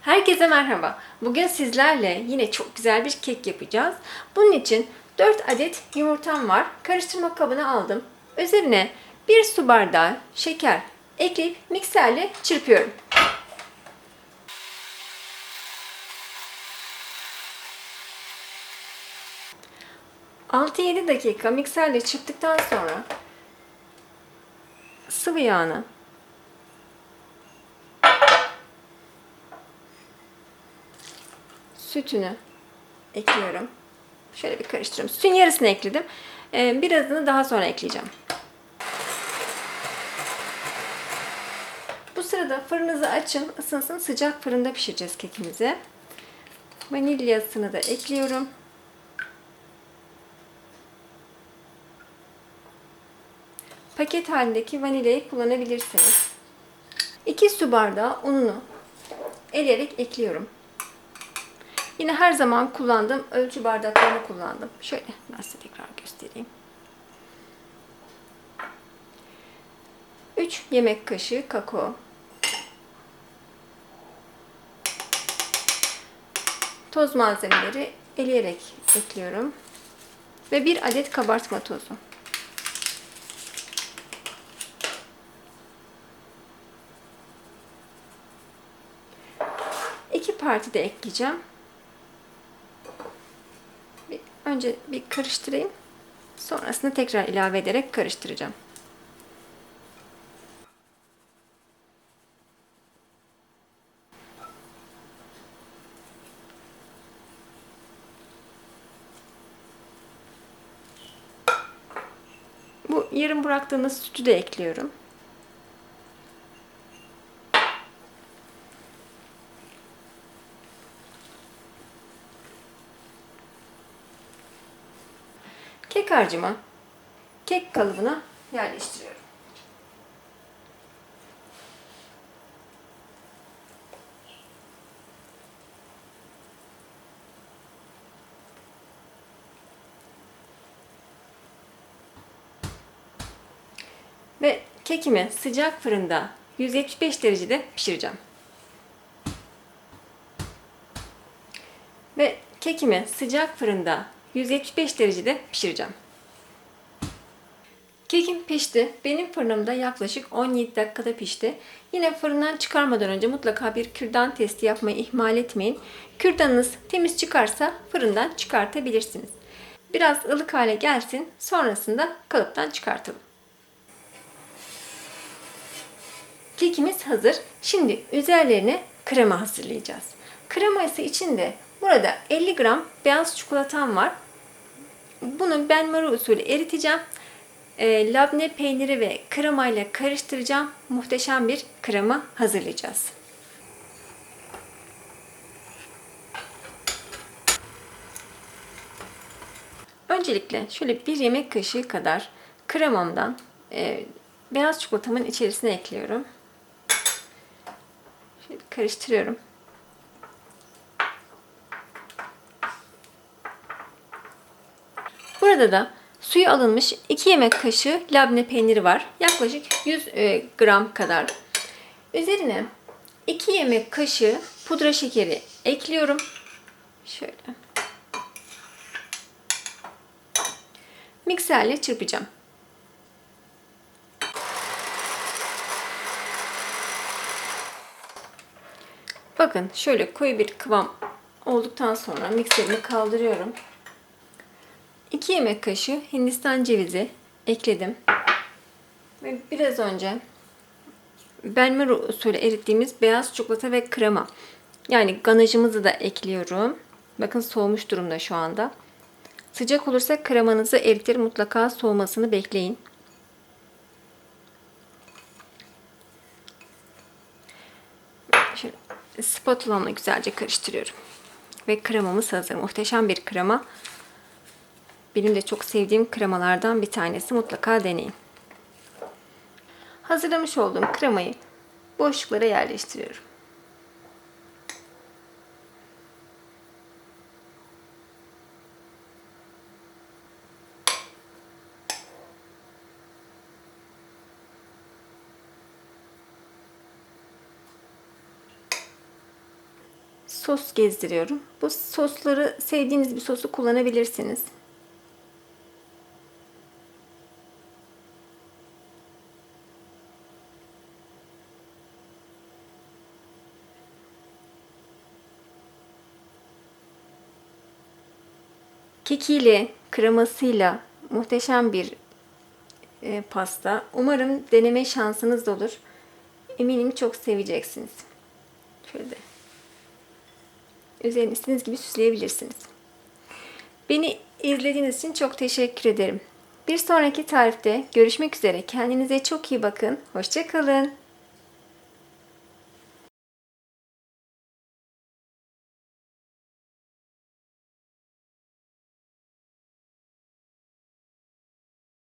Herkese merhaba. Bugün sizlerle yine çok güzel bir kek yapacağız. Bunun için 4 adet yumurtam var. Karıştırma kabına aldım. Üzerine 1 su bardağı şeker ekleyip mikserle çırpıyorum. ...6-7 dakika mikserle çırptıktan sonra... ...sıvı yağını sütünü ekliyorum. Şöyle bir karıştırıyorum. Sütün yarısını ekledim. Ee, birazını daha sonra ekleyeceğim. Bu sırada fırınınızı açın. ısınsın. Sıcak fırında pişireceğiz kekimizi. Vanilyasını da ekliyorum. Paket halindeki vanilyayı kullanabilirsiniz. 2 su bardağı ununu eleyerek ekliyorum. Yine her zaman kullandığım ölçü bardaklarını kullandım. Şöyle ben size tekrar göstereyim. 3 yemek kaşığı kakao. Toz malzemeleri eleyerek ekliyorum. Ve 1 adet kabartma tozu. İki parti de ekleyeceğim. Önce bir karıştırayım. Sonrasında tekrar ilave ederek karıştıracağım. Bu yarım bıraktığımız sütü de ekliyorum. Kek harcımı kek kalıbına yerleştiriyorum. Ve kekimi sıcak fırında 175 derecede pişireceğim. Ve kekimi sıcak fırında 175 derecede pişireceğim. Kekim pişti. Benim fırınımda yaklaşık 17 dakikada pişti. Yine fırından çıkarmadan önce mutlaka bir kürdan testi yapmayı ihmal etmeyin. Kürdanınız temiz çıkarsa fırından çıkartabilirsiniz. Biraz ılık hale gelsin. Sonrasında kalıptan çıkartalım. Kekimiz hazır. Şimdi üzerlerine krema hazırlayacağız. Kreması için de burada 50 gram beyaz çikolatam var. Bunu benmari usulü eriteceğim. E, labne peyniri ve krema ile karıştıracağım. Muhteşem bir krema hazırlayacağız. Öncelikle şöyle bir yemek kaşığı kadar kremamdan e, beyaz çikolatamın içerisine ekliyorum. Şöyle karıştırıyorum. Burada da suyu alınmış 2 yemek kaşığı labne peyniri var. Yaklaşık 100 e, gram kadar. Üzerine 2 yemek kaşığı pudra şekeri ekliyorum. Şöyle. Mikserle çırpacağım. Bakın şöyle koyu bir kıvam olduktan sonra mikserimi kaldırıyorum. 2 yemek kaşığı hindistan cevizi ekledim. Ve biraz önce benmari usulü erittiğimiz beyaz çikolata ve krema. Yani ganajımızı da ekliyorum. Bakın soğumuş durumda şu anda. Sıcak olursa kremanızı eritir. Mutlaka soğumasını bekleyin. Şöyle spatulamla güzelce karıştırıyorum. Ve kremamız hazır. Muhteşem bir krema. Benim de çok sevdiğim kremalardan bir tanesi. Mutlaka deneyin. Hazırlamış olduğum kremayı boşluklara yerleştiriyorum. sos gezdiriyorum. Bu sosları sevdiğiniz bir sosu kullanabilirsiniz. Kekiyle, kremasıyla muhteşem bir e, pasta. Umarım deneme şansınız olur. Eminim çok seveceksiniz. Şöyle. Üzerini istediğiniz gibi süsleyebilirsiniz. Beni izlediğiniz için çok teşekkür ederim. Bir sonraki tarifte görüşmek üzere. Kendinize çok iyi bakın. Hoşçakalın.